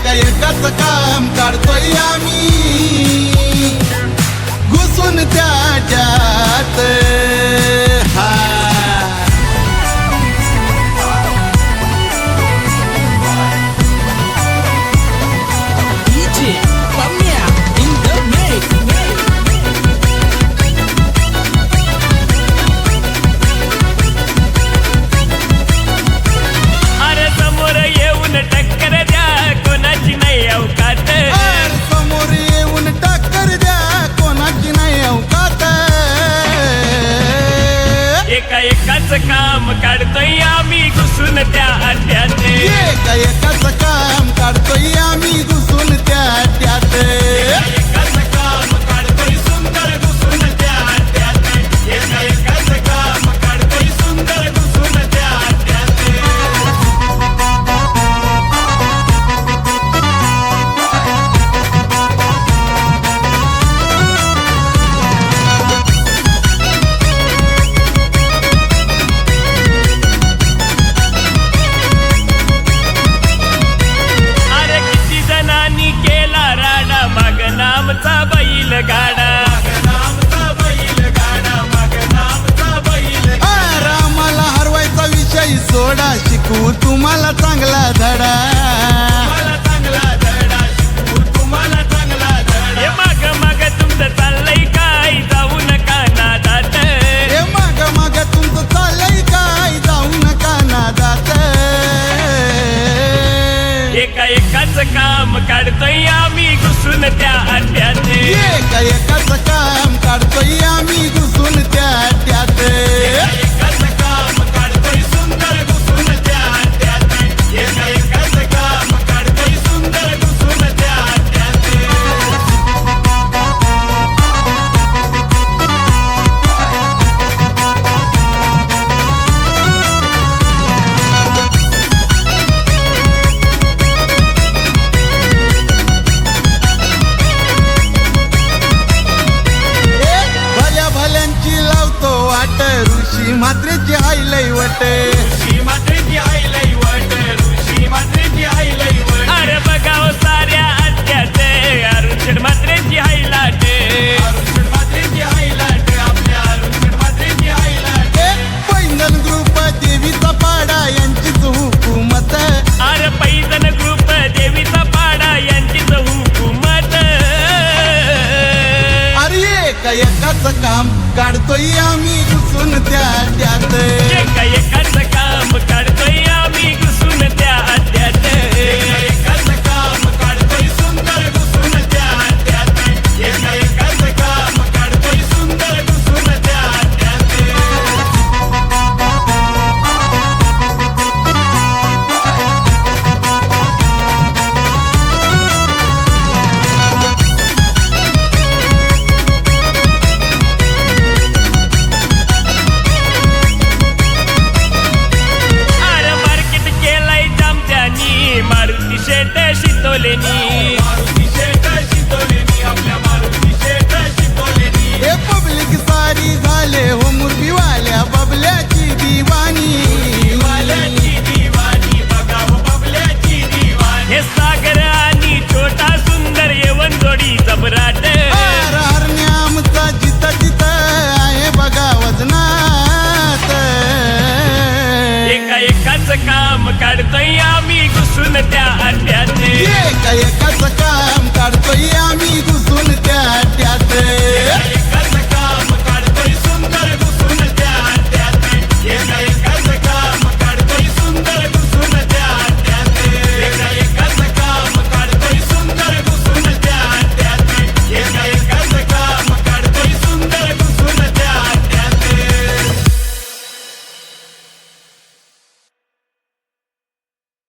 एका एकाच काम काढतोय आम्ही. एका एकाच काम काढतोय आम्ही घुसून त्या अड्ड्यात एका एकाच काम काढतोय चांगला धडा. तुम्हाला चांगला धडा. शिकवू तुम्हाला चांगला धडा. हे माग माग तुमचं चाललंय काय? जाऊ नका नादात. हे माग माग तुमचं चाललंय काय? जाऊ नका नादात. एका एकाच काम काढतोय आम्ही घुसून त्या अड्ड्यात. एका एकाच काम काढतोय आम्ही घुसून त्या त्यात ऋषी म्हात्रेची हायलय वट. ऋषी मात्रेची आई लई काम काढतोय आम्ही घुसून त्या हे पब्लिक सारी झाले हो बबल्याची दिवाणी. वाल्याची दिवाणी बघाव बबल्याची दिवाणी. हे सागर आणि छोटा सुंदर येवन जोडी जबराट. आर हरण्या आमचा जित जित आहे बघा वजनात. एका एकाच काम काढतोय आम्ही घुसून त्या एका एकाच काम काढतोय